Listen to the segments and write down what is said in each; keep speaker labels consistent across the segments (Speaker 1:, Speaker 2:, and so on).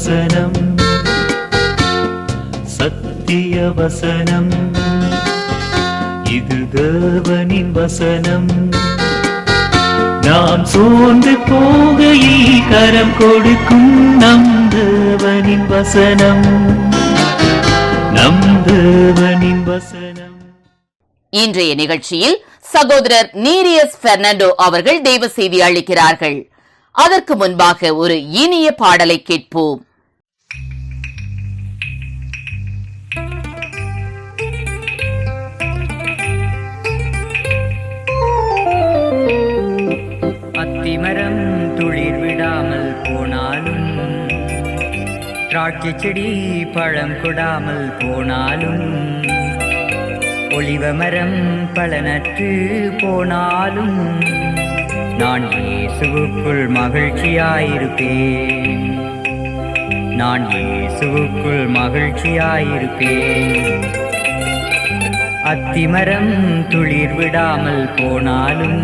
Speaker 1: வசனம். சத்திய வசனம். இது தேவனின் வசனம். நாம் சோர்ந்து போகையில் கரம் கொடுக்கும் நம் தேவனின் வசனம். நம் தேவனின் வசனம்.
Speaker 2: இன்றைய நிகழ்ச்சியில் சகோதரர் நீரியஸ் பெர்னாண்டோ அவர்கள் தெய்வ செய்தி அளிக்கிறார்கள். அதற்கு முன்பாக ஒரு இனிய பாடலை கேட்போம்.
Speaker 3: திராட்சை செடி பழம் கொடாமல் போனாலும் ஒளிவ மரம் பலனற்று போனாலும் நான் இயேசுவுக்குள் மகிழ்ச்சியாயிருப்பேன். நான் இயேசுவுக்குள் மகிழ்ச்சியாயிருப்பேன். அத்திமரம் துளிர் விடாமல் போனாலும்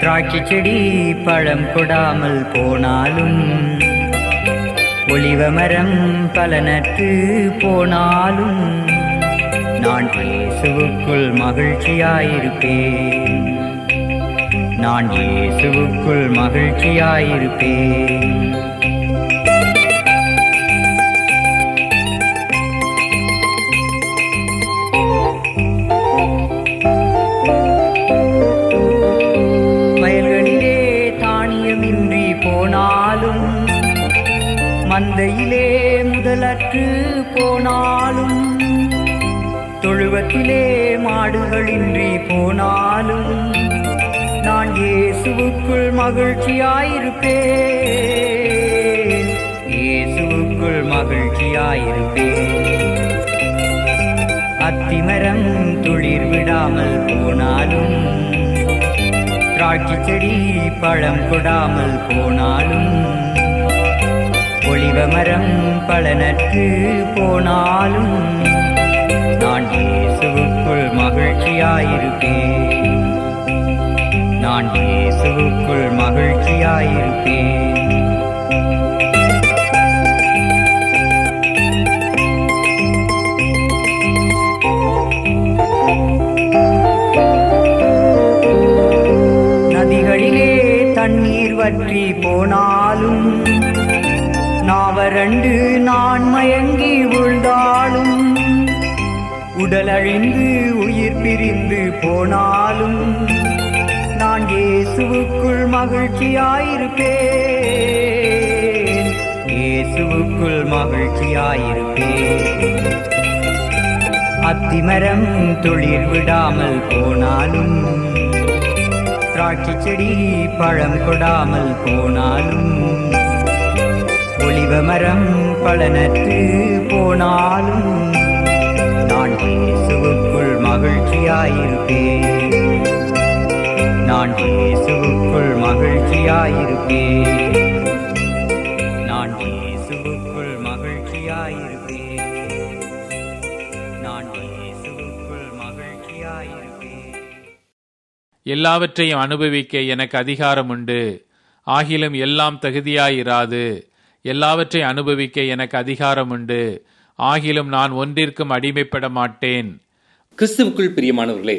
Speaker 3: திராட்சை செடி பழம் கொடாமல் போனாலும் ஒளிவமரம் பலனற்று போனாலும் நான் இயேசுவுக்குள் மகிழ்ச்சியாயிருப்பேன். நான் இயேசுவுக்குள் மகிழ்ச்சியாயிருப்பேன். மாடுகளின்றி போனாலும் நான் இயேசுவுக்குள் மகிழ்ச்சியாயிருப்பேன். இயேசுவுக்குள் மகிழ்ச்சியாயிருப்பேன். அத்திமரம் துளிர் விடாமல் போனாலும் திராட்சை செடி பழம் கொடாமல் போனாலும் ஒளிவமரம் பலனற்று போனாலும் இயேசுவுக்குள் மகிழ்ச்சியாயிருப்பேன். நான் இயேசுவுக்குள் மகிழ்ச்சியாயிருப்பேன். நதிகளிலே தண்ணீர் வற்றி போனாலும் நாவரண்டு நான் மயங்கி உடல் அழிந்து உயிர் பிரிந்து போனாலும் நான் இயேசுவுக்குள் மகிழ்ச்சியாயிருப்பேன். இயேசுவுக்குள் மகிழ்ச்சியாயிருப்பேன். அத்திமரம் தொழில் விடாமல் போனாலும் திராட்சை செடி பழம் கொடாமல் போனாலும் ஒளிவ மரம் பலனற்று போனாலும் நான் இயேசுவுக்குள் மகிழ்ச்சியாயிருப்பேன். நான் இயேசுவுக்குள் மகிழ்ச்சியாயிருப்பேன். நான் இயேசுவுக்குள் மகிழ்ச்சியாயிருப்பேன். நான் இயேசுவுக்குள் மகிழ்ச்சியாயிருப்பேன்.
Speaker 4: எல்லாவற்றையும் அனுபவிக்க எனக்கு அதிகாரம் உண்டு. ஆகிலும் எல்லாம் தகுதியாயிராது. எல்லாவற்றையும் அனுபவிக்க எனக்கு அதிகாரம் உண்டு. ஆகிலும் நான் ஒன்றிற்கும் அடிமைப்பட மாட்டேன்
Speaker 5: கிறிஸ்துவுக்குள் பிரியமானவர்களே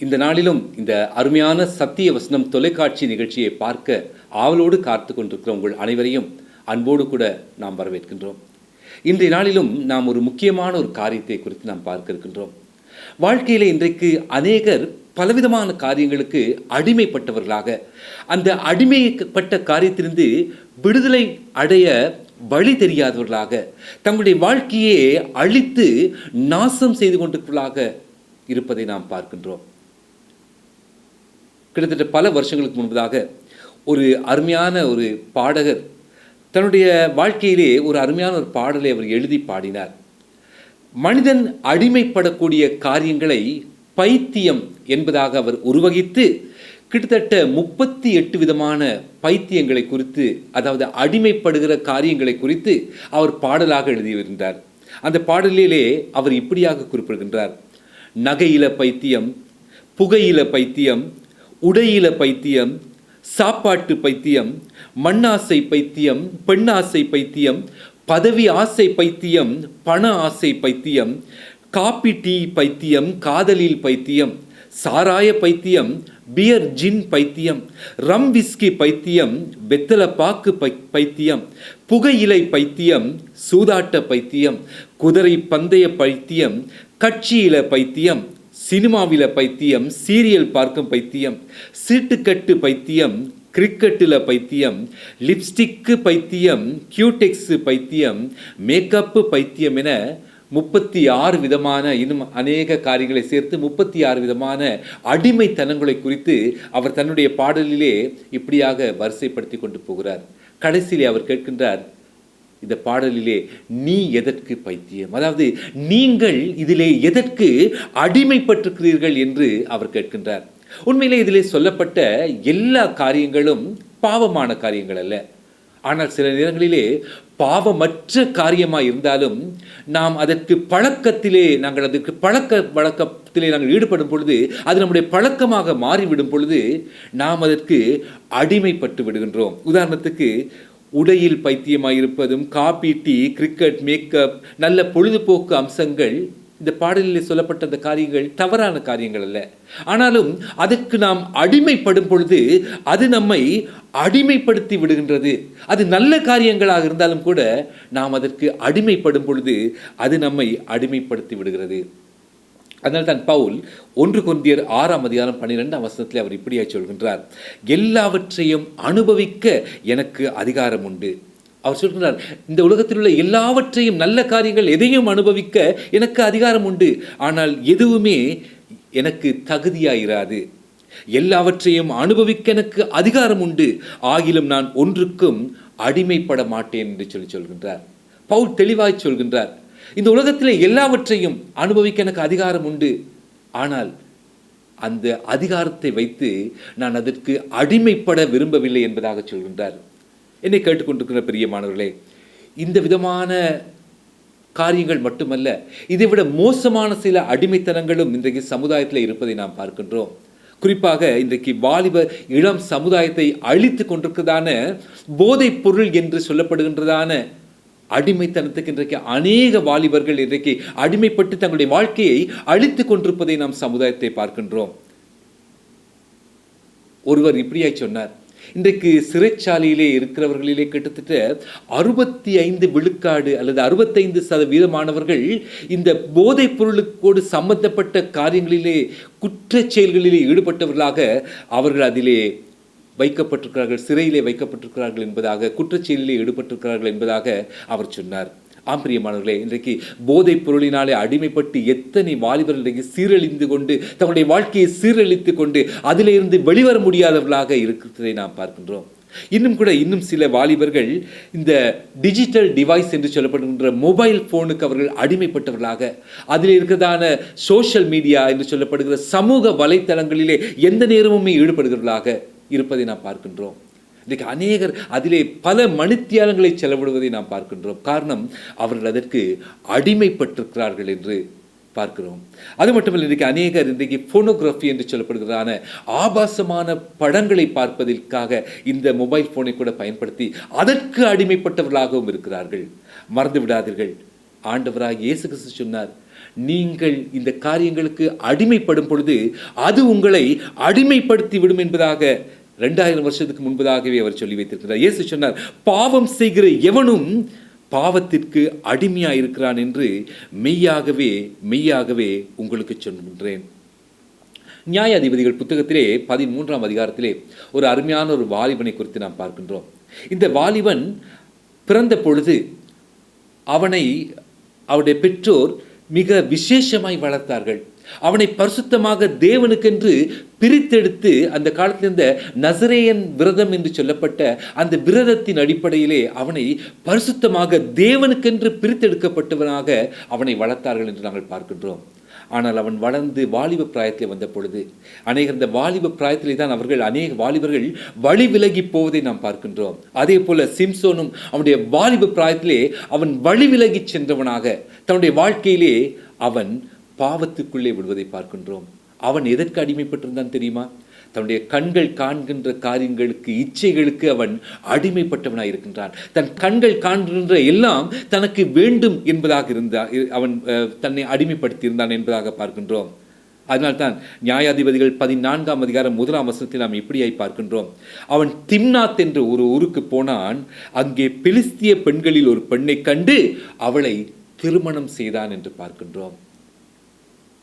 Speaker 5: இந்த நாளிலும் இந்த அருமையான சத்திய வசனம் தொலைக்காட்சி நிகழ்ச்சியை பார்க்க ஆவலோடு காத்து கொண்டிருக்கிற உங்கள் அனைவரையும் அன்போடு கூட நாம் வரவேற்கின்றோம். இன்றைய நாளிலும் நாம் ஒரு முக்கியமான ஒரு காரியத்தை குறித்து நாம் பார்க்க இருக்கின்றோம். வாழ்க்கையில் இன்றைக்கு அநேகர் பலவிதமான காரியங்களுக்கு அடிமைப்பட்டவர்களாக அந்த அடிமைப்பட்ட காரியத்திலிருந்து விடுதலை அடைய வழி தெரியாதவர்களாக தங்களுடைய வாழ்க்கையே அழித்து நாசம் செய்து கொண்டிருப்பவர்களாக இருப்பதை நாம் பார்க்கின்றோம். கிட்டத்தட்ட பல வருஷங்களுக்கு முன்பதாக ஒரு அருமையான ஒரு பாடகர் தன்னுடைய வாழ்க்கையிலே ஒரு அருமையான ஒரு பாடலை அவர் எழுதி பாடினார். மனிதன் அடிமைப்படக்கூடிய காரியங்களை பைத்தியம் என்பதாக அவர் உருவகித்து கிட்டத்தட்ட முப்பத்தி எட்டு விதமான பைத்தியங்களை குறித்து அதாவது அடிமைப்படுகிற காரியங்களை குறித்து அவர் பாடலாக எழுதியிருந்தார். அந்த பாடலிலே அவர் இப்படியாக குறிப்பிடுகின்றார். நகையில பைத்தியம் புகையில பைத்தியம் உடையில பைத்தியம் சாப்பாட்டு பைத்தியம் மண்ணாசை பைத்தியம் பெண்ணாசை பைத்தியம் பதவி ஆசை பைத்தியம் பண ஆசை பைத்தியம் காப்பி டீ பைத்தியம் காதலில் பைத்தியம் சாராய பைத்தியம் பியர் ஜின் பைத்தியம் ரம் விஸ்கி பைத்தியம் வெத்தலை பாக்கு பை பைத்தியம் புகையிலை பைத்தியம் சூதாட்ட பைத்தியம் குதிரை பந்தய பைத்தியம் கட்சியில பைத்தியம் சினிமாவில பைத்தியம் சீரியல் பார்க்கும் பைத்தியம் சீட்டுக்கட்டு பைத்தியம் கிரிக்கெட்டில் பைத்தியம் லிப்ஸ்டிக்கு பைத்தியம் கியூடெக்ஸு பைத்தியம் மேக்கப்பு பைத்தியம் என முப்பத்தி ஆறு விதமான இன்னும் அநேக காரியங்களை சேர்த்து முப்பத்தி ஆறு விதமான அடிமைத்தனங்களை குறித்து அவர் தன்னுடைய பாடலிலே இப்படியாக வரிசைப்படுத்தி கொண்டு போகிறார். கடைசியிலே அவர் கேட்கின்றார் இந்த பாடலிலே நீ எதற்கு பைத்தியம்? அதாவது நீங்கள் இதிலே எதற்கு அடிமைப்பட்டிருக்கிறீர்கள் என்று அவர் கேட்கின்றார். உண்மையிலே இதிலே சொல்லப்பட்ட எல்லா காரியங்களும் பாவமான காரியங்கள் அல்ல. ஆனால் சில நேரங்களிலே பாவமற்ற காரியமாக இருந்தாலும் நாம் அதற்கு பழக்கத்திலே நாங்கள் அதற்கு பழக்க வழக்கத்திலே நாங்கள் ஈடுபடும் பொழுது அது நம்முடைய பழக்கமாக மாறிவிடும் பொழுது நாம் அதற்கு அடிமைப்பட்டு விடுகின்றோம். உதாரணத்துக்கு உடையில் பைத்தியமாயிருப்பதும் காபி டீ கிரிக்கெட் மேக்கப் நல்ல பொழுதுபோக்கு அம்சங்கள் இந்த பாடலில் சொல்லப்பட்ட அந்த காரியங்கள் தவறான காரியங்கள் அல்ல. ஆனாலும் அதுக்கு நாம் அடிமைப்படும் பொழுது அது நம்மை அடிமைப்படுத்தி விடுகின்றது. அது நல்ல காரியங்களாக இருந்தாலும் கூட நாம் அதற்கு அடிமைப்படும் பொழுது அது நம்மை அடிமைப்படுத்தி விடுகிறது. அதனால் தான் பவுல் ஒன்று கொந்தியர் ஆறாம் அதிகாரம் பன்னிரெண்டாம் வசனத்தில் அவர் இப்படியாக சொல்கின்றார். எல்லாவற்றையும் அனுபவிக்க எனக்கு அதிகாரம் உண்டு. அவர் சொல்கிறார் இந்த உலகத்தில் உள்ள எல்லாவற்றையும் நல்ல காரியங்கள் எதையும் அனுபவிக்க எனக்கு அதிகாரம் உண்டு. ஆனால் எதுவுமே எனக்கு தகுதியாயிராது. எல்லாவற்றையும் அனுபவிக்க எனக்கு அதிகாரம் உண்டு. ஆகிலும் நான் ஒன்றுக்கும் அடிமைப்பட மாட்டேன் என்று சொல்லி சொல்கின்றார். பவுல் தெளிவாய் சொல்கின்றார் இந்த உலகத்திலே எல்லாவற்றையும் அனுபவிக்க எனக்கு அதிகாரம் உண்டு. ஆனால் அந்த அதிகாரத்தை வைத்து நான் அதற்கு அடிமைப்பட விரும்பவில்லை என்பதாக சொல்கின்றார். என்னை கேட்டுக்கொண்டிருக்கிற பிரியமானவர்களே இந்த விதமான காரியங்கள் மட்டுமல்ல இதைவிட மோசமான சில அடிமைத்தனங்களும் இன்றைக்கு சமுதாயத்தில் இருப்பதை நாம் பார்க்கின்றோம். குறிப்பாக இன்றைக்கு வாலிப இளம் சமுதாயத்தை அழித்து கொண்டிருக்கிறதான போதைப் பொருள் என்று சொல்லப்படுகின்றதான அடிமைத்தனத்துக்கு இன்றைக்கு அநேக வாலிபர்கள் இன்றைக்கு அடிமைப்பட்டு தங்களுடைய வாழ்க்கையை அழித்து கொண்டிருப்பதை நாம் சமுதாயத்தை பார்க்கின்றோம். ஒருவர் இப்படியாய் சொன்னார் இன்றைக்கு சிறைச்சாலையிலே இருக்கிறவர்களிலே கிட்டத்தட்ட அறுபத்தி ஐந்து விழுக்காடு அல்லது அறுபத்தைந்து சதவீதமானவர்கள் இந்த போதைப் பொருளுக்கோடு சம்பந்தப்பட்ட காரியங்களிலே குற்றச் செயல்களிலே ஈடுபட்டவர்களாக அவர்கள் அதிலே வைக்கப்பட்டிருக்கிறார்கள் சிறையிலே வைக்கப்பட்டிருக்கிறார்கள் என்பதாக குற்றச்செயலிலே ஈடுபட்டிருக்கிறார்கள் என்பதாக அவர் சொன்னார். ஆம் பிரியமானவர்களே இன்றைக்கு போதைப் பொருளினாலே அடிமைப்பட்டு எத்தனை வாலிபர்கள் இன்றைக்கு சீரழிந்து கொண்டு தங்களுடைய வாழ்க்கையை சீரழித்து கொண்டு அதிலிருந்து வெளிவர முடியாதவர்களாக இருக்கிறதை நாம் பார்க்கின்றோம். இன்னும் கூட இன்னும் சில வாலிபர்கள் இந்த டிஜிட்டல் டிவைஸ் என்று சொல்லப்படுகின்ற மொபைல் ஃபோனுக்கு அவர்கள் அடிமைப்பட்டவர்களாக அதில் இருக்கிறதான சோஷியல் மீடியா என்று சொல்லப்படுகிற சமூக வலைத்தளங்களிலே எந்த நேரமுமே ஈடுபடுகிறவர்களாக இருப்பதை நாம் பார்க்கின்றோம். இன்றைக்கு அநேகர் அதிலே பல மணித்தியாலங்களை செலவிடுவதை நாம் பார்க்கின்றோம். காரணம் அவர்கள் அதற்கு அடிமைப்பட்டிருக்கிறார்கள் என்று பார்க்கிறோம். அது மட்டுமல்ல இன்றைக்கு அநேகர் இன்றைக்கு போனோகிராஃபி என்று சொல்லப்படுகிறதான ஆபாசமான படங்களை பார்ப்பதற்காக இந்த மொபைல் ஃபோனை கூட பயன்படுத்தி அதற்கு அடிமைப்பட்டவர்களாகவும் இருக்கிறார்கள். மறந்து விடாதீர்கள். ஆண்டவராக இயேசு கிறிஸ்து சொன்னார் நீங்கள் இந்த காரியங்களுக்கு அடிமைப்படும் பொழுது அது உங்களை அடிமைப்படுத்தி விடும் என்பதாக ரெண்டாயிரம் வருஷத்துக்கு முன்பதாகவே அவர் சொல்லி வைத்திருக்கிறார். இயேசு சொன்னார் பாவம் செய்கிற எவனும் பாவத்திற்கு அடிமையா இருக்கிறான் என்று மெய்யாகவே மெய்யாகவே உங்களுக்கு சொல்கின்றேன். நியாயாதிபதிகள் புத்தகத்திலே பதிமூன்றாம் அதிகாரத்திலே ஒரு அருமையான ஒரு வாலிபனை குறித்து நாம் பார்க்கின்றோம். இந்த வாலிபன் பிறந்த பொழுது அவனை அவருடைய பெற்றோர் மிக விசேஷமாய் வளர்த்தார்கள். அவனை பரிசுத்தமாக தேவனுக்கென்று பிரித்தெடுத்து அந்த காலத்தில் இருந்த நசரேயன் விரதம் என்று சொல்லப்பட்ட அந்த விரதத்தின் அடிப்படையிலே அவனை பரிசுத்தமாக தேவனுக்கென்று பிரித்தெடுக்கப்பட்டவனாக அவனை வளர்த்தார்கள் என்று நாங்கள் பார்க்கின்றோம். ஆனால் அவன் வளர்ந்து வாலிப பிராயத்தில் வந்த பொழுது அநேக இந்த வாலிப பிராயத்திலே தான் அவர்கள் அநேக வாலிபர்கள் வழி விலகி போவதை நாம் பார்க்கின்றோம். அதே போல சிம்சோனும் அவனுடைய வாலிப பிராயத்திலே அவன் வழி விலகி சென்றவனாக தன்னுடைய வாழ்க்கையிலே அவன் பாவத்துக்குள்ளே விடுவதை பார்க்கின்றோம். அவன் எதற்கு அடிமைப்பட்டிருந்தான் தெரியுமா? தன்னுடைய கண்கள் காண்கின்ற காரியங்களுக்கு இச்சைகளுக்கு அவன் அடிமைப்பட்டவனாய் இருக்கின்றான். தன் கண்கள் காண்கின்ற எல்லாம் தனக்கு வேண்டும் என்பதாக இருந்தா அவன் அஹ், தன்னை அடிமைப்படுத்தியிருந்தான் என்பதாக பார்க்கின்றோம். அதனால்தான் நியாயாதிபதிகள் பதினான்காம் அதிகாரம் முதலாம் வசனத்தில் நாம் இப்படியாய் பார்க்கின்றோம். அவன் திம்னாத் என்ற ஒரு ஊருக்கு போனான். அங்கே பிலிஸ்திய பெண்களில் ஒரு பெண்ணை கண்டு அவளை திருமணம் செய்தான் என்று பார்க்கின்றோம்.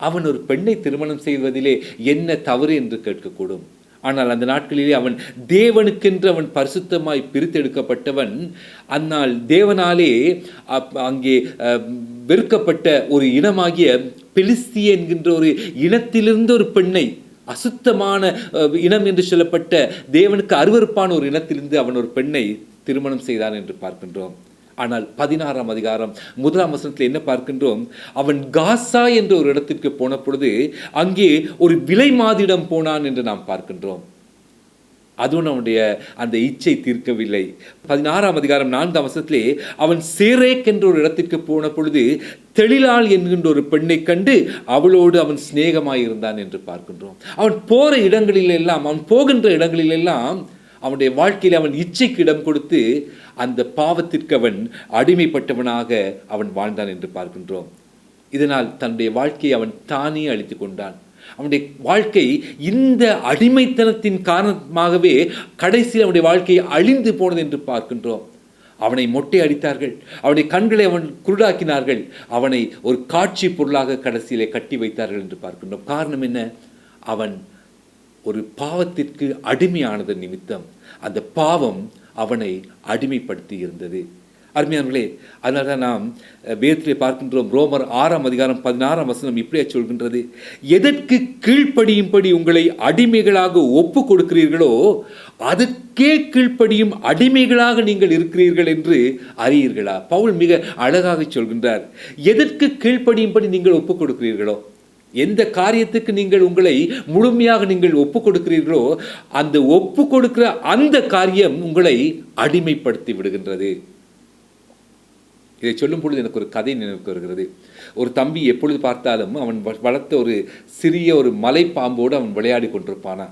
Speaker 5: அவன் ஒரு பெண்ணை திருமணம் செய்வதிலே என்ன தவறு என்று கேட்கக்கூடும். ஆனால் அந்த நாட்களிலே அவன் தேவனுக்கென்று அவன் பரிசுத்தமாய் பிரித்தெடுக்கப்பட்டவன் அந்நாள் தேவனாலே அப்- அங்கே அஹ், வெறுக்கப்பட்ட ஒரு இனமாகிய பெலிஸ்திய என்கின்ற ஒரு இனத்திலிருந்து ஒரு பெண்ணை அசுத்தமான அஹ், இனம் என்று சொல்லப்பட்ட தேவனுக்கு அருவருப்பான ஒரு இனத்திலிருந்து அவன் ஒரு பெண்ணை திருமணம் செய்தான் என்று பார்க்கின்றோம். ஆனால் பதினாறாம் அதிகாரம் முதலாம் வசனத்தில் என்ன பார்க்கின்றோம்? அவன் காசா என்ற ஒரு இடத்திற்கு போன பொழுது அங்கே ஒரு விலை மாதிடம் போனான் என்று நாம் பார்க்கின்றோம். அதுவும் அவனுடைய அந்த இச்சை தீர்க்கவில்லை. பதினாறாம் அதிகாரம் நான்காம் வசத்திலே அவன் சேரேக் என்ற ஒரு இடத்திற்கு போன பொழுது தெளிலாள் என்கின்ற ஒரு பெண்ணை கண்டு அவளோடு அவன் சிநேகமாயிருந்தான் என்று பார்க்கின்றோம். அவன் போகிற இடங்களிலெல்லாம் அவன் போகின்ற இடங்களிலெல்லாம் அவனுடைய வாழ்க்கையில் அவன் இச்சைக்கு இடம் கொடுத்து அந்த பாவத்திற்கு அவன் அடிமைப்பட்டவனாக அவன் வாழ்ந்தான் என்று பார்க்கின்றோம். இதனால் தன்னுடைய வாழ்க்கையை அவன் தானே அழித்து கொண்டான். அவனுடைய வாழ்க்கை இந்த அடிமைத்தனத்தின் காரணமாகவே கடைசியில் அவனுடைய வாழ்க்கை அழிந்து போனது என்று பார்க்கின்றோம். அவனை மொட்டை அடித்தார்கள். அவனுடைய கண்களை அவன் குருடாக்கினார்கள். அவனை ஒரு காட்சி பொருளாக கடைசியிலே கட்டி வைத்தார்கள் என்று பார்க்கின்றோம். காரணம் என்ன? அவன் ஒரு பாவத்திற்கு அடிமையானதன் நிமித்தம் அந்த பாவம் அவனை அடிமைப்படுத்தி இருந்தது. அருமையானவர்களே அதனால தான் நாம் வேதத்திலே பார்க்கின்றோம் ரோமர் ஆறாம் அதிகாரம் பதினாறாம் வசனம் இப்படியே சொல்கின்றது. எதற்கு கீழ்ப்படியும்படி உங்களை அடிமைகளாக ஒப்பு கொடுக்கிறீர்களோ அதற்கே கீழ்ப்படியும் அடிமைகளாக நீங்கள் இருக்கிறீர்கள் என்று அறியீர்களா? பவுல் மிக அழகாக சொல்கின்றார். எதற்கு கீழ்ப்படியும்படி நீங்கள் ஒப்பு கொடுக்கிறீர்களோ எந்த காரியத்துக்கு நீங்கள் உங்களை முழுமையாக நீங்கள் ஒப்பு கொடுக்கிறீர்களோ அந்த ஒப்பு கொடுக்கிற அந்த காரியம் உங்களை அடிமைப்படுத்தி விடுகின்றது. இதை சொல்லும் பொழுது எனக்கு ஒரு கதை நினைவுக்கு வருகிறது. ஒரு தம்பி எப்பொழுது பார்த்தாலும் அவன் வ- வளர்த்த ஒரு சிறிய ஒரு மலைப்பாம்போடு அவன் விளையாடி கொண்டிருப்பானா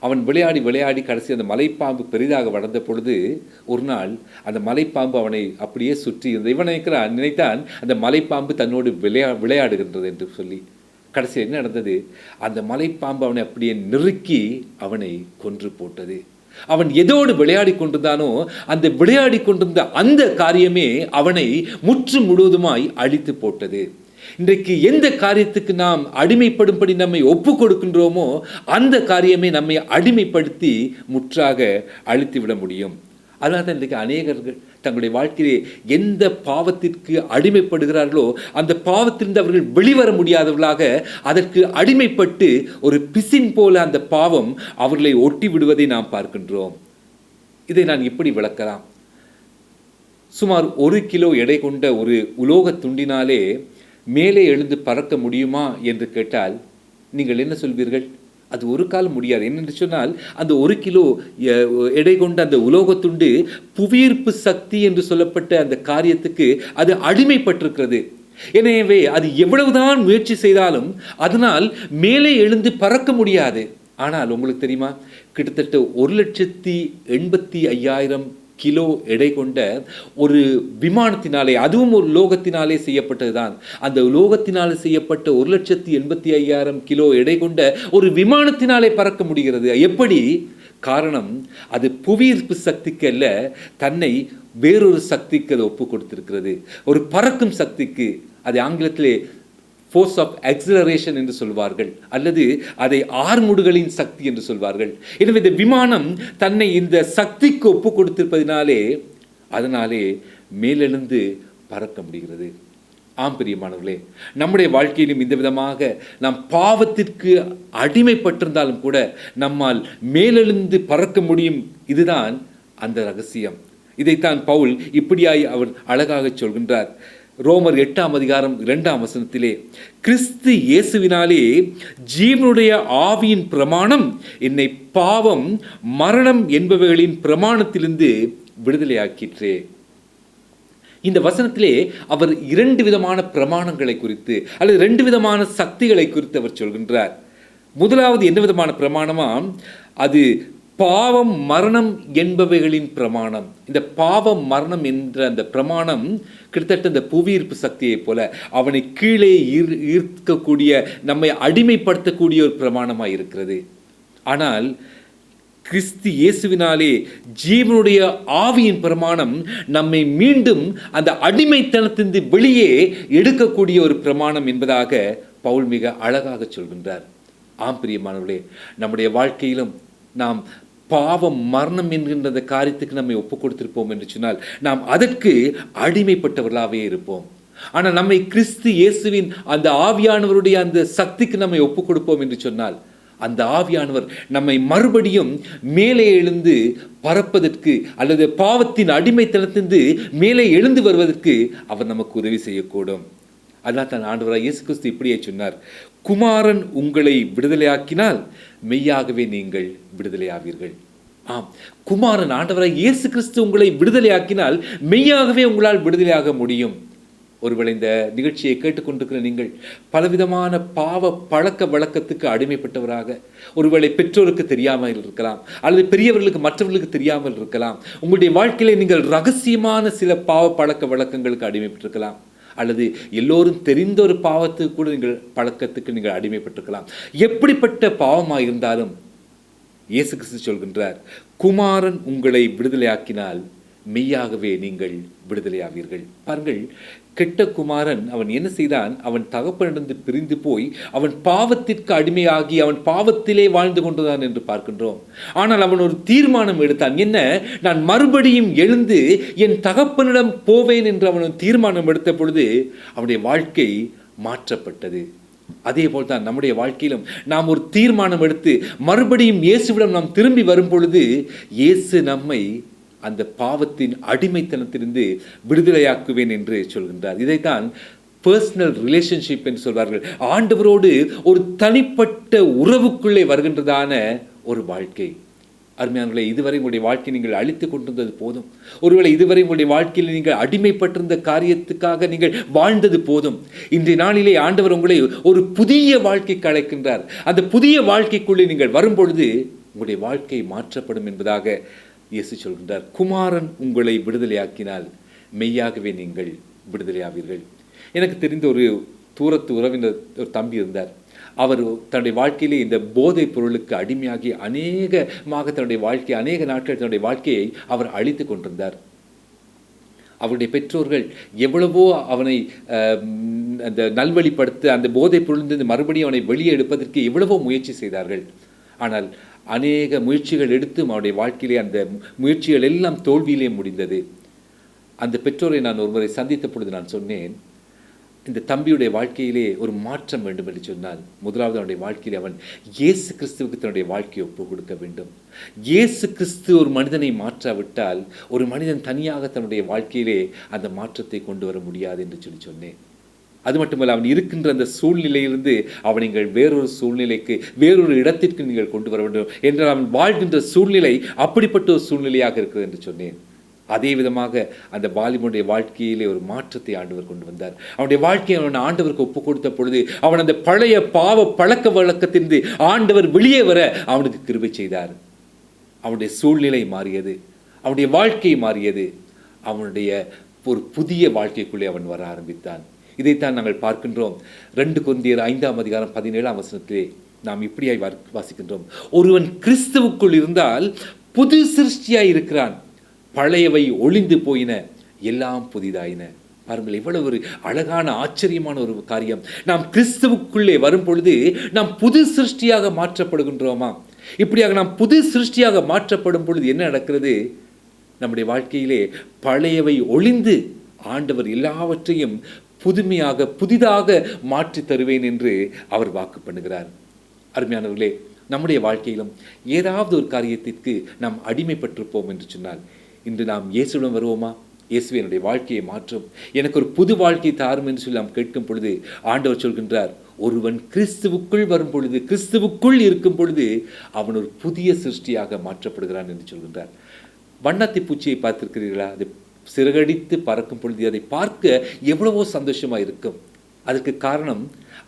Speaker 5: அவன் விளையாடி விளையாடி கடைசி அந்த மலைப்பாம்பு பெரிதாக வளர்ந்த பொழுது ஒரு நாள் அந்த மலைப்பாம்பு அவனை அப்படியே சுற்றி இருந்தது. இவன் நினைக்கிறான் நினைத்தான் அந்த மலைப்பாம்பு தன்னோடு விளையா விளையாடுகின்றது என்று சொல்லி. கடைசியில் என்ன நடந்தது? அந்த மலைப்பாம்பு அவனை அப்படியே நெருக்கி அவனை கொன்று போட்டது. அவன் எதோடு விளையாடி கொண்டிருந்தானோ அந்த விளையாடி கொண்டிருந்த அந்த காரியமே அவனை முற்று முழுவதுமாய் அழித்து போட்டது. இன்றைக்கு எந்த காரியத்துக்கு நாம் அடிமைப்படும்படி நம்மை ஒப்பு கொடுக்கின்றோமோ அந்த காரியமே நம்மை அடிமைப்படுத்தி முற்றாக அழித்து விட முடியும். அதனால தான் இன்றைக்கு அநேகர்கள் தங்களுடைய வாழ்க்கையிலே எந்த பாவத்திற்கு அடிமைப்படுகிறார்களோ அந்த பாவத்திலிருந்து அவர்கள் வெளிவர முடியாதவர்களாக அதற்கு அடிமைப்பட்டு ஒரு பிசின் போல அந்த பாவம் அவர்களை ஒட்டி விடுவதை நாம் பார்க்கின்றோம். இதை நான் எப்படி விளக்கலாம்? சுமார் ஒரு கிலோ எடை கொண்ட ஒரு உலோகத் துண்டினாலே மேலே எழுந்து பறக்க முடியுமா என்று கேட்டால் நீங்கள் என்ன சொல்வீர்கள்? அது ஒரு காலம் முடியாது. என்னென்று சொன்னால் அந்த ஒரு கிலோ எடை கொண்ட அந்த உலோகத்துண்டு புவியீர்ப்பு சக்தி என்று சொல்லப்பட்ட அந்த காரியத்துக்கு அது அடிமைப்பட்டிருக்கிறது. எனவே அது எவ்வளவுதான் முயற்சி செய்தாலும் அதனால் மேலே எழுந்து பறக்க முடியாது. ஆனால் உங்களுக்கு தெரியுமா? கிட்டத்தட்ட ஒரு லட்சத்தி எண்பத்தி ஐயாயிரம் கிலோ எடை கொண்ட ஒரு விமானத்தினாலே அதுவும் ஒரு லோகத்தினாலே செய்யப்பட்டதுதான். அந்த லோகத்தினாலே செய்யப்பட்ட ஒரு லட்சத்தி எண்பத்தி ஐயாயிரம் கிலோ எடை கொண்ட ஒரு விமானத்தினாலே பறக்க முடிகிறது. எப்படி? காரணம் அது புவியீர்ப்பு சக்திக்கு அல்ல தன்னை வேறொரு சக்திக்கு அது ஒப்பு கொடுத்திருக்கிறது. ஒரு பறக்கும் சக்திக்கு அது ஆங்கிலத்திலே ஃபோர்ஸ் ஆஃப் எக்ஸலரேஷன் என்று சொல்வார்கள். அல்லது அதை ஆர்முடுகளின் சக்தி என்று சொல்வார்கள். எனவே இந்த விமானம் தன்னை இந்த சக்திக்கு ஒப்பு கொடுத்திருப்பதினாலே அதனாலே மேலெழுந்து பறக்க முடிகிறது. ஆம் பிரியமானவர்களே நம்முடைய வாழ்க்கையிலும் இந்த விதமாக நாம் பாவத்திற்கு அடிமைப்பட்டிருந்தாலும் கூட நம்மால் மேலெழுந்து பறக்க முடியும். இதுதான் அந்த ரகசியம். இதைத்தான் பவுல் இப்படியாய் அவர் அழகாக சொல்கின்றார். ரோமர் எட்டாம் அதிகாரம் இரண்டாம் வசனத்திலே கிறிஸ்து இயேசுவினாலே ஜீவனுடைய ஆவியின் பிரமாணம் என்னை பாவம் மரணம் என்பவைகளின் பிரமாணத்திலிருந்து விடுதலையாக்கிற்றே. இந்த வசனத்திலே அவர் இரண்டு விதமான பிரமாணங்களை குறித்து அல்லது ரெண்டு விதமான சக்திகளை குறித்து அவர் சொல்கின்றார். முதலாவது என்ன விதமான பிரமாணமா? அது பாவம் மரணம் என்பவைகளின் பிரமாணம். இந்த பாவம் மரணம் என்ற அந்த பிரமாணம் கிட்டத்தட்ட இந்த புவியீர்ப்பு சக்தியைப் போல அவனை கீழே ஈர் ஈர்க்கக்கூடிய நம்மை அடிமைப்படுத்தக்கூடிய ஒரு பிரமாணமாக இருக்கிறது. ஆனால் கிறிஸ்து இயேசுவினாலே ஜீவனுடைய ஆவியின் பிரமாணம் நம்மை மீண்டும் அந்த அடிமைத்தனத்திலிருந்து வெளியே எடுக்கக்கூடிய ஒரு பிரமாணம் என்பதாக பவுல் மிக அழகாக சொல்கின்றார். ஆம் பிரியமானவர்களே நம்முடைய வாழ்க்கையிலும் நாம் பாவம் மரணம் என்கின்ற அந்த காரியத்துக்கு நம்மை ஒப்பு கொடுத்திருப்போம் என்று சொன்னால் நாம் அதற்கு அடிமைப்பட்டவர்களாகவே இருப்போம். ஆனால் நம்மை கிறிஸ்து இயேசுவின் அந்த ஆவியானவருடைய அந்த சக்திக்கு நம்மை ஒப்பு கொடுப்போம் என்று சொன்னால் அந்த ஆவியானவர் நம்மை மறுபடியும் மேலே எழுந்து பறப்பதற்கு அல்லது பாவத்தின் அடிமைத்தனத்திலிருந்து மேலே எழுந்து வருவதற்கு அவர் நமக்கு உதவி செய்யக்கூடும். அதனால் தான் ஆண்டவராக இயேசு கிறிஸ்து இப்படியே சொன்னார். குமாரன் உங்களை விடுதலையாக்கினால் மெய்யாகவே நீங்கள் விடுதலையாவீர்கள். ஆம் குமாரன் ஆண்டவராக இயேசு கிறிஸ்து உங்களை விடுதலையாக்கினால் மெய்யாகவே உங்களால் விடுதலையாக முடியும். ஒருவேளை இந்த நிகழ்ச்சியை கேட்டுக்கொண்டிருக்கிற நீங்கள் பலவிதமான பாவ பழக்க வழக்கத்துக்கு அடிமைப்பட்டவராக ஒருவேளை பெற்றோருக்கு தெரியாமல் இருக்கலாம் அல்லது பெரியவர்களுக்கு மற்றவர்களுக்கு தெரியாமல் இருக்கலாம் உங்களுடைய வாழ்க்கையில நீங்கள் ரகசியமான சில பாவ பழக்க வழக்கங்களுக்கு அடிமைப்பட்டிருக்கலாம். அல்லது எல்லோரும் தெரிந்த ஒரு பாவத்துக்கு கூட நீங்கள் பழக்கத்துக்கு நீங்கள் அடிமைப்பட்டிருக்கலாம். எப்படிப்பட்ட பாவமாக இருந்தாலும் இயேசு கிறிஸ்து சொல்கின்றார் குமாரன் உங்களை விடுதலையாக்கினால் மெய்யாகவே நீங்கள் விடுதலையாவீர்கள். பாருங்கள் கெட்ட குமாரன் அவன் என்ன செய்தான்? அவன் தகப்பனிடந்து பிரிந்து போய் அவன் பாவத்திற்கு அடிமையாகி அவன் பாவத்திலே வாழ்ந்து கொண்டுதான் என்று பார்க்கின்றோம். ஆனால் அவன் ஒரு தீர்மானம் எடுத்தான். என்ன? நான் மறுபடியும் எழுந்து என் தகப்பனிடம் போவேன் என்று அவன் தீர்மானம் எடுத்த பொழுது அவனுடைய வாழ்க்கை மாற்றப்பட்டது. அதே போல் தான் நம்முடைய வாழ்க்கையிலும் நாம் ஒரு தீர்மானம் எடுத்து மறுபடியும் இயேசுவிடம் நாம் திரும்பி வரும் பொழுது இயேசு நம்மை அந்த பாவத்தின் அடிமைத்தனத்திலிருந்து விடுதலையாக்குவேன் என்று சொல்கின்றார். இதைத்தான் பர்சனல் ரிலேஷன்ஷிப் என்று சொல்வார்கள். ஆண்டவரோடு ஒரு தனிப்பட்ட உறவுக்குள்ளே வருகின்றதான ஒரு வாழ்க்கை. அருமையானவர்களே இதுவரை உங்களுடைய வாழ்க்கை நீங்கள் அழித்து கொண்டிருந்தது போதும். ஒருவேளை இதுவரை உங்களுடைய வாழ்க்கையில் நீங்கள் அடிமைப்பட்டிருந்த காரியத்துக்காக நீங்கள் வாழ்ந்தது போதும். இன்றைய நாளிலே ஆண்டவர் உங்களை ஒரு புதிய வாழ்க்கைக்கு அழைக்கின்றார். அந்த புதிய வாழ்க்கைக்குள்ளே நீங்கள் வரும்பொழுது உங்களுடைய வாழ்க்கை மாற்றப்படும் என்பதாக இயேசு சொல்கின்றார் குமாரன் உங்களை விடுதலையாக்கினால் மெய்யாகவே நீங்கள் விடுதலையாவீர்கள். எனக்கு தெரிந்த ஒரு தூரத்து உறவினர் ஒரு தம்பி இருந்தார். அவர் தன்னுடைய வாழ்க்கையிலே இந்த போதைப் பொருளுக்கு அடிமையாகி அநேகமாக தன்னுடைய வாழ்க்கை அநேக நாட்கள் தன்னுடைய வாழ்க்கையை அவர் அழித்து கொண்டிருந்தார். அவருடைய பெற்றோர்கள் எவ்வளவோ அவனை அஹ், அந்த நல்வழிப்படுத்த அந்த போதைப் பொருளிலிருந்து மறுபடியும் அவனை வெளியே எடுப்பதற்கு எவ்வளவோ முயற்சி செய்தார்கள். ஆனால் அநேக முயற்சிகள் எடுத்து அவனுடைய வாழ்க்கையிலே அந்த முயற்சிகள் எல்லாம் தோல்வியிலே முடிந்தது. அந்த பெற்றோரை நான் ஒருமுறை சந்தித்த பொழுது நான் சொன்னேன் இந்த தம்பியுடைய வாழ்க்கையிலே ஒரு மாற்றம் வேண்டும் என்று சொன்னால் முதலாவது அவனுடைய வாழ்க்கையிலே அவன் இயேசு கிறிஸ்துவுக்கு தன்னுடைய வாழ்க்கையை ஒப்பு கொடுக்க வேண்டும். இயேசு கிறிஸ்து ஒரு மனிதனை மாற்றாவிட்டால் ஒரு மனிதன் தனியாக தன்னுடைய வாழ்க்கையிலே அந்த மாற்றத்தை கொண்டு வர முடியாது என்று சொல்லி சொன்னேன். அது மட்டுமல்ல அவன் இருக்கின்ற அந்த சூழ்நிலையிலிருந்து அவன் நீங்கள் வேறொரு சூழ்நிலைக்கு வேறொரு இடத்திற்கு நீங்கள் கொண்டு வர வேண்டும் என்றால் அவன் வாழ்கின்ற சூழ்நிலை அப்படிப்பட்ட ஒரு சூழ்நிலையாக இருக்குது என்று சொன்னேன். அதே விதமாக அந்த வாலிபனுடைய வாழ்க்கையிலே ஒரு மாற்றத்தை ஆண்டவர் கொண்டு வந்தார். அவனுடைய வாழ்க்கையை அவன் ஆண்டவருக்கு ஒப்பு கொடுத்த பொழுது அவன் அந்த பழைய பாவ பழக்க வழக்கத்திலிருந்து ஆண்டவர் வெளியே வர அவனுக்கு கிருபை செய்தார். அவனுடைய சூழ்நிலை மாறியது அவனுடைய வாழ்க்கை மாறியது. அவனுடைய ஒரு புதிய வாழ்க்கைக்குள்ளே அவன் வர ஆரம்பித்தான். இதைத்தான் நாங்கள் பார்க்கின்றோம். ரெண்டு கொந்தியர் ஐந்தாம் அதிகாரம் பதினேழாம் வசனத்திலே நாம் இப்படியாய் வாசிக்கின்றோம். ஒருவன் கிறிஸ்துவுக்குள் இருந்தால் புது சிருஷ்டியாய் இருக்கிறான். பழையவை ஒளிந்து போயின எல்லாம் புதிதாயின. பாருங்கள் எவ்வளவு ஒரு அழகான ஆச்சரியமான ஒரு காரியம். நாம் கிறிஸ்துவுக்குள்ளே வரும் பொழுது நாம் புது சிருஷ்டியாக மாற்றப்படுகின்றோமா? இப்படியாக நாம் புது சிருஷ்டியாக மாற்றப்படும் பொழுது என்ன நடக்கிறது? நம்முடைய வாழ்க்கையிலே பழையவை ஒளிந்து ஆண்டவர் எல்லாவற்றையும் புதுமையாக புதிதாக மாற்றி தருவேன் என்று அவர் வாக்கு பண்ணுகிறார். அருமையானவர்களே நம்முடைய வாழ்க்கையிலும் ஏதாவது ஒரு காரியத்திற்கு நாம் அடிமைப்பட்டிருப்போம் என்று சொன்னால் இன்று நாம் இயேசுடன் வருவோமா? இயேசுவே என்னுடைய வாழ்க்கையை மாற்றும். எனக்கு ஒரு புது வாழ்க்கை தாரும் என்று சொல்லி நாம் கேட்கும் பொழுது ஆண்டவர் சொல்கின்றார் ஒருவன் கிறிஸ்துவுக்குள் வரும் பொழுது கிறிஸ்துவுக்குள் இருக்கும் பொழுது அவன் ஒரு புதிய சிருஷ்டியாக மாற்றப்படுகிறான் என்று சொல்கின்றார். வண்ணத்தை பூச்சியை பார்த்திருக்கிறீர்களா? அது சிறகடித்து பறக்கும் பொழுது அதை பார்க்க எவ்வளவோ சந்தோஷமா இருக்கும். அதற்கு காரணம்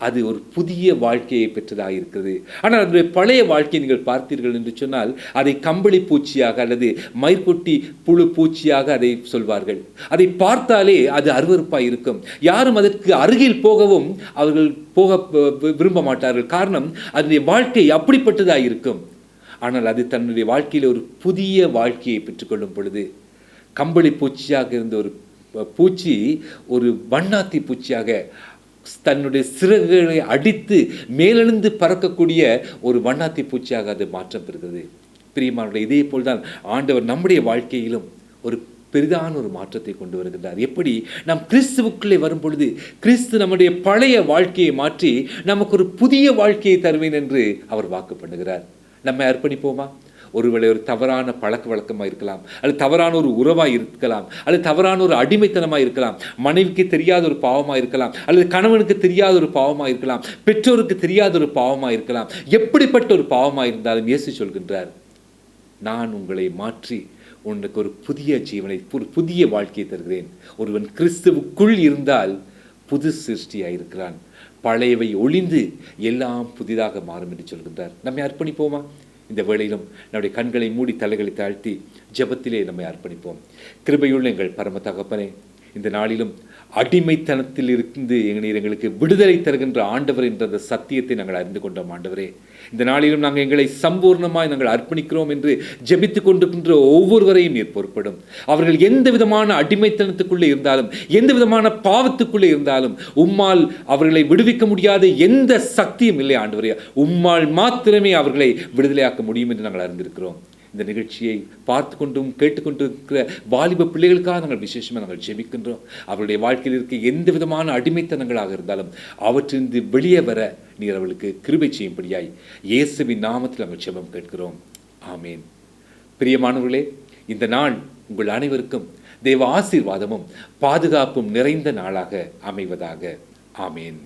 Speaker 5: அது ஒரு புதிய வாழ்க்கையை பெற்றதாக இருக்கிறது. ஆனால் அதனுடைய பழைய வாழ்க்கையை நீங்கள் பார்த்தீர்கள் என்று சொன்னால் அதை கம்பளி பூச்சியாக அல்லது மயிர்கொட்டி புழு பூச்சியாக அதை சொல்வார்கள். அதை பார்த்தாலே அது அருவறுப்பாக இருக்கும். யாரும் அதற்கு அருகில் போகவும் அவர்கள் போக விரும்ப மாட்டார்கள். காரணம் அதனுடைய வாழ்க்கை அப்படிப்பட்டதாக இருக்கும். ஆனால் அது தன்னுடைய வாழ்க்கையில் ஒரு புதிய வாழ்க்கையை பெற்றுக்கொள்ளும் பொழுது கம்பளி பூச்சியாக இருந்த ஒரு பூச்சி ஒரு வண்ணாத்தி பூச்சியாக தன்னுடைய சிறகுகளை அடித்து மேலெழுந்து பறக்கக்கூடிய ஒரு வண்ணாத்தி பூச்சியாக அது மாற்றம் பெறுகிறது. பிரியமானுடைய இதே போல்தான் ஆண்டவர் நம்முடைய வாழ்க்கையிலும் ஒரு பெரிதான ஒரு மாற்றத்தை கொண்டு வருகின்றார். எப்படி? நாம் கிறிஸ்துவுக்குள்ளே வரும் பொழுது கிறிஸ்து நம்முடைய பழைய வாழ்க்கையை மாற்றி நமக்கு ஒரு புதிய வாழ்க்கையை தருவேன் என்று அவர் வாக்கு பண்ணுகிறார். நம்ம அர்ப்பணிப்போமா? ஒருவேளை ஒரு தவறான பழக்க வழக்கமாக இருக்கலாம் அல்லது தவறான ஒரு உறவாக இருக்கலாம் அல்லது தவறான ஒரு அடிமைத்தனமாக இருக்கலாம் மனைவிக்கு தெரியாத ஒரு பாவமாக இருக்கலாம் அல்லது கணவனுக்கு தெரியாத ஒரு பாவமாக இருக்கலாம் பெற்றோருக்கு தெரியாத ஒரு பாவமாக இருக்கலாம் எப்படிப்பட்ட ஒரு பாவமாக இருந்தாலும் இயேசு சொல்கின்றார் நான் உங்களை மாற்றி உனக்கு ஒரு புதிய ஜீவனை ஒரு புதிய வாழ்க்கையை தருகிறேன். ஒருவன் கிறிஸ்துவுக்குள் இருந்தால் புது சிருஷ்டியாக இருக்கிறான். பழையவை ஒளிந்து எல்லாம் புதிதாக மாறும் என்று சொல்கின்றார். நம்மை அர்ப்பணிப்போமா? இந்த வேளையிலும் நம்முடைய கண்களை மூடி தலைகளை தாழ்த்தி ஜெபத்திலே நம்மை அர்ப்பணிப்போம். கிருபையுள்ள எங்கள் பரம தகப்பனே இந்த நாளிலும் அடிமைத்தனத்தில் இருந்து எங்கள் எங்களுக்கு விடுதலை தருகின்ற ஆண்டவர் என்ற அந்த சத்தியத்தை நாங்கள் அறிந்து கொண்டோம் ஆண்டவரே. இந்த நாளிலும் நாங்கள் எங்களை சம்பூர்ணமாய் நாங்கள் அர்ப்பணிக்கிறோம் என்று ஜெபித்துக் கொண்டிருக்கின்ற ஒவ்வொருவரையும் நீர் பொறுப்படும் அவர்கள் எந்த விதமான அடிமைத்தனத்துக்குள்ளே இருந்தாலும் எந்த விதமான பாவத்துக்குள்ளே இருந்தாலும் உம்மால் அவர்களை விடுவிக்க முடியாத எந்த சக்தியும் இல்லை ஆண்டவரே. உம்மால் மாத்திரமே அவர்களை விடுதலையாக்க முடியும் என்று நாங்கள் அறிந்திருக்கிறோம். இந்த நிகழ்ச்சியை பார்த்து கொண்டும் கேட்டுக்கொண்டிருக்கிற வாலிப பிள்ளைகளுக்காக நாங்கள் விசேஷமாக நாங்கள் ஜெபிக்கின்றோம். அவருடைய வாழ்க்கையில் இருக்க எந்த விதமான அடிமைத்தனங்களாக இருந்தாலும் அவற்றிலிருந்து வெளியே வர நீர் அவளுக்கு கிருபை செய்யும்படியாய் இயேசுவின் நாமத்தில் நாங்கள் ஜெபம் கேட்கிறோம். ஆமேன். பிரியமானவர்களே இந்த நாள் உங்கள் அனைவருக்கும் தேவ ஆசீர்வாதமும் பாதுகாப்பும் நிறைந்த நாளாக அமைவதாக. ஆமேன்.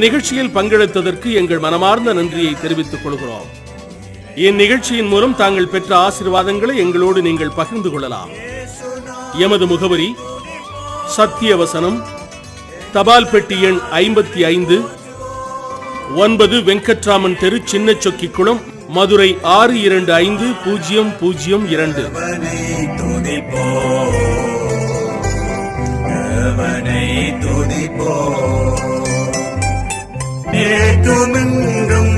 Speaker 6: இந்த
Speaker 7: நிகழ்ச்சியில் பங்கெடுத்ததற்கு எங்கள் மனமார்ந்த நன்றியை தெரிவித்துக் கொள்கிறோம். இந்நிகழ்ச்சியின் மூலம் தாங்கள் பெற்ற ஆசீர்வாதங்களை எங்களோடு நீங்கள் பகிர்ந்து கொள்ளலாம். எமது முகவரி சத்தியவசனம் தபால் பெட்டி எண் ஐம்பத்தி ஐந்து ஒன்பது வெங்கட்ராமன் தெரு சின்ன சொக்கிக்குளம் மதுரை ஆறு இரண்டு ஐந்து பூஜ்ஜியம் பூஜ்ஜியம் இரண்டு.
Speaker 8: துதிப்போ ഏറ്റുമിണ്ടും